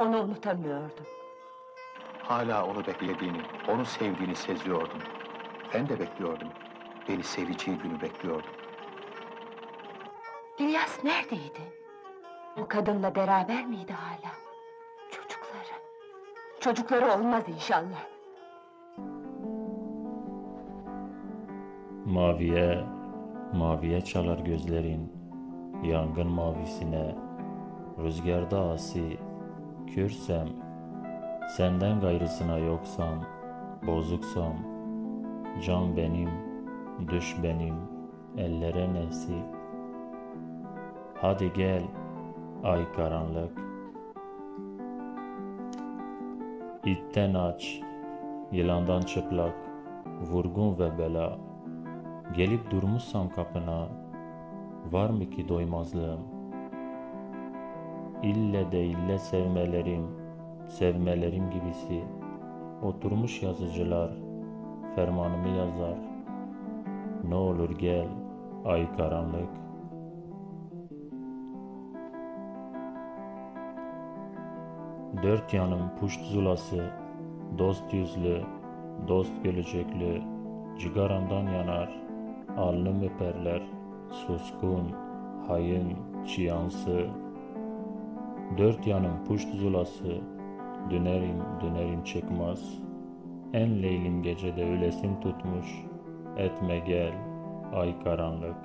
Onu unutamıyordum. Hala onu beklediğini, onu sevdiğini seziyordum. Ben de bekliyordum. Beni seveceği günü bekliyordum. İlyas neredeydi? O kadınla beraber miydi hala? Çocukları. Çocukları olmaz inşallah. Maviye, maviye çalar gözlerin, yangın mavisine, rüzgarda asi, kürsem, senden gayrısına yoksam, bozuksam, can benim, düş benim, ellere nesi. Hadi gel, ay karanlık. İtten aç, yılandan çıplak, vurgun ve bela. Gelip durmuşsam kapına, var mı ki doymazlığım? İlle de ille sevmelerim, sevmelerim gibisi. Oturmuş yazıcılar, fermanımı yazar. Ne olur gel, ay karanlık. Dört yanım puşt zulası, dost yüzlü, dost gülücüklü, cigaramdan yanar, alnım öperler, suskun, hayın, çiyansı. Dört yanım puşt zulası, dönerim, dönerim çıkmaz. En leylim gecede ölesim tutmuş, etme gel, ay karanlık.